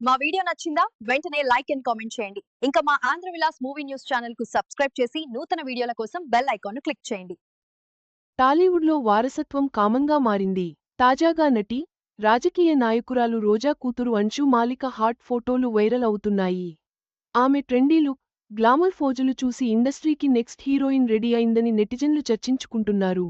మా వీడియో నచ్చిందా? వెంటనే లైక్ అండ్ కామెంట్ చేయండి. ఇంకా మా ఆంధ్ర విలాస్ మూవీ న్యూస్ ఛానల్కు సబ్స్క్రైబ్ చేసి నూతన వీడియోల కోసం బెల్ ఐకాన్ను క్లిక్ చేయండి. టాలీవుడ్లో వారసత్వం కామన్గా మారింది. తాజాగా నటి రాజకీయ నాయకురాలు రోజా కూతురు అంశు మాలిక హాట్ ఫోటోలు వైరల్ అవుతున్నాయి. ఆమె ట్రెండీ లుక్ గ్లామర్ ఫోజులు చూసి ఇండస్ట్రీకి నెక్స్ట్ హీరోయిన్ రెడీ అయిందని నెటిజన్లు చర్చించుకుంటున్నారు.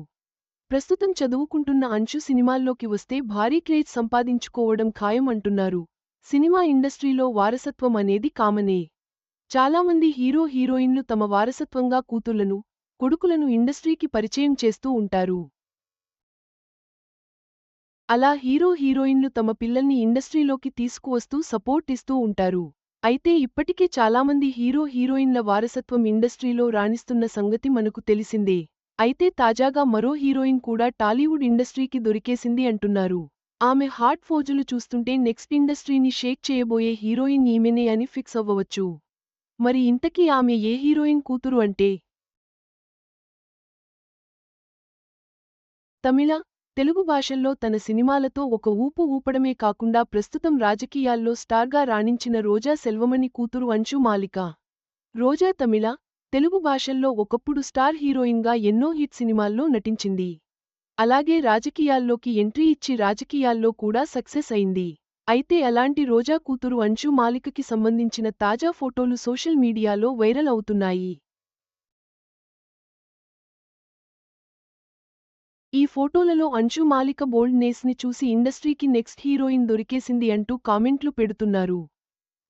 ప్రస్తుతం చదువుకుంటున్న అంశు సినిమాల్లోకి వస్తే భారీ క్రేజ్ సంపాదించుకోవడం ఖాయం అంటున్నారు. సినిమా ఇండస్ట్రీలో వారసత్వం అనేది కామనే. చాలామంది హీరో హీరోయిన్లు తమ వారసత్వంగా కూతుళ్ళను కొడుకులను ఇండస్ట్రీకి పరిచయం చేస్తూ ఉంటారు. అలా హీరో హీరోయిన్లు తమ పిల్లల్ని ఇండస్ట్రీలోకి తీసుకువస్తూ సపోర్ట్ ఇస్తూ ఉంటారు. అయితే ఇప్పటికే చాలామంది హీరో హీరోయిన్ల వారసత్వం ఇండస్ట్రీలో రాణిస్తున్న సంగతి మనకు తెలిసిందే. అయితే తాజాగా మరో హీరోయిన్ కూడా టాలీవుడ్ ఇండస్ట్రీకి దొరికేసింది అంటున్నారు. ఆమె హాట్ ఫోజులు చూస్తుంటే నెక్స్ట్ ఇండస్ట్రీని షేక్ చేయబోయే హీరోయిన్ ఈమెనే అని ఫిక్స్ అవ్వవచ్చు. మరి ఇంతకీ ఆమె ఏ హీరోయిన్ కూతురు అంటే? తమిళ తెలుగు భాషల్లో తన సినిమాలతో ఒక ఊపు ఊపడమే కాకుండా ప్రస్తుతం రాజకీయాల్లో స్టార్గా రాణించిన రోజా సెల్వమణి కూతురు అంశు మాలిక. రోజా తమిళ తెలుగు భాషల్లో ఒకప్పుడు స్టార్ హీరోయిన్గా ఎన్నో హిట్ సినిమాల్లో నటించింది. అలాగే రాజకీయాల్లోకి ఎంట్రీ ఇచ్చి రాజకీయాల్లో కూడా సక్సెస్ అయింది. అయితే అలాంటి రోజా కూతురు అంశు మాలికకి సంబంధించిన తాజా ఫోటోలు సోషల్ మీడియాలో వైరల్ అవుతున్నాయి. ఈ ఫోటోలలో అంశు మాలిక బోల్డ్నేస్ని చూసి ఇండస్ట్రీకి నెక్స్ట్ హీరోయిన్ దొరికేసింది అంటూ కామెంట్లు పెడుతున్నారు.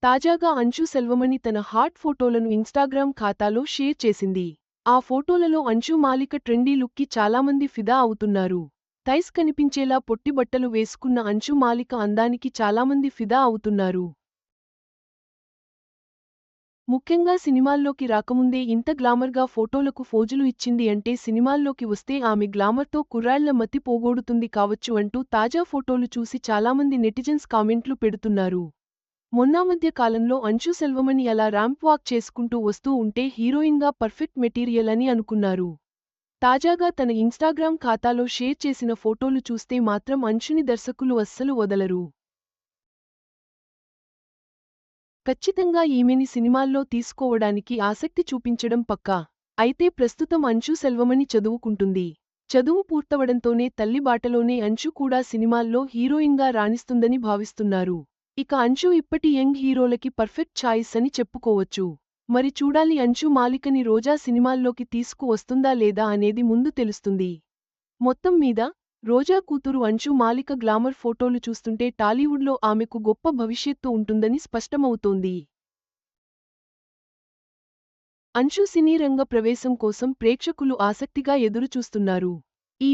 తాజాగా అంశు సెల్వమణి తన హాట్ ఫోటోలను ఇన్స్టాగ్రామ్ ఖాతాలో షేర్ చేసింది. ఆ ఫోటోలలో అంశు మాలిక ట్రెండీ లుక్కి చాలామంది ఫిదా అవుతున్నారు. థైస్ కనిపించేలా పొట్టి బట్టలు వేసుకున్న అంశు మాలిక అందానికి చాలామంది ఫిదా అవుతున్నారు. ముఖ్యంగా సినిమాల్లోకి రాకముందే ఇంత గ్లామర్గా ఫోటోలకు ఫోజులు ఇచ్చింది అంటే సినిమాల్లోకి వస్తే ఆమె గ్లామర్తో కుర్రాళ్ళ మతి పోగొడుతుంది కావచ్చు అంటూ తాజా ఫోటోలు చూసి చాలామంది నెటిజన్స్ కామెంట్లు పెడుతున్నారు. మొన్నామధ్య కాలంలో అంశు సెల్వమణి అలా ర్యాంప్ వాక్ చేసుకుంటూ వస్తూ ఉంటే హీరోయిన్గా పర్ఫెక్ట్ మెటీరియల్ అని అనుకున్నారు. తాజాగా తన ఇన్స్టాగ్రామ్ ఖాతాలో షేర్ చేసిన ఫోటోలు చూస్తే మాత్రం అంశుని దర్శకులు అస్సలు వదలరు. ఖచ్చితంగా ఈమెని సినిమాల్లో తీసుకోవడానికి ఆసక్తి చూపించడం పక్కా. అయితే ప్రస్తుతం అంశు సెల్వమణి చదువుకుంటుంది. చదువు పూర్తవడంతోనే తల్లి బాటలోనే అంశు కూడా సినిమాల్లో హీరోయిన్గా రాణిస్తుందని భావిస్తున్నారు. ఇక అంశు ఇప్పటి యంగ్ హీరోలకి పర్ఫెక్ట్ ఛాయిస్ అని చెప్పుకోవచ్చు. మరి చూడాలి అంశు మాలికని రోజా సినిమాల్లోకి తీసుకువస్తుందా లేదా అనేది ముందు తెలుస్తుంది. మొత్తం మీద రోజా కూతురు అంశు మాలిక గ్లామర్ ఫోటోలు చూస్తుంటే టాలీవుడ్లో ఆమెకు గొప్ప భవిష్యత్తు ఉంటుందని స్పష్టమవుతోంది. అంశు సినీరంగ ప్రవేశం కోసం ప్రేక్షకులు ఆసక్తిగా ఎదురుచూస్తున్నారు. ఈ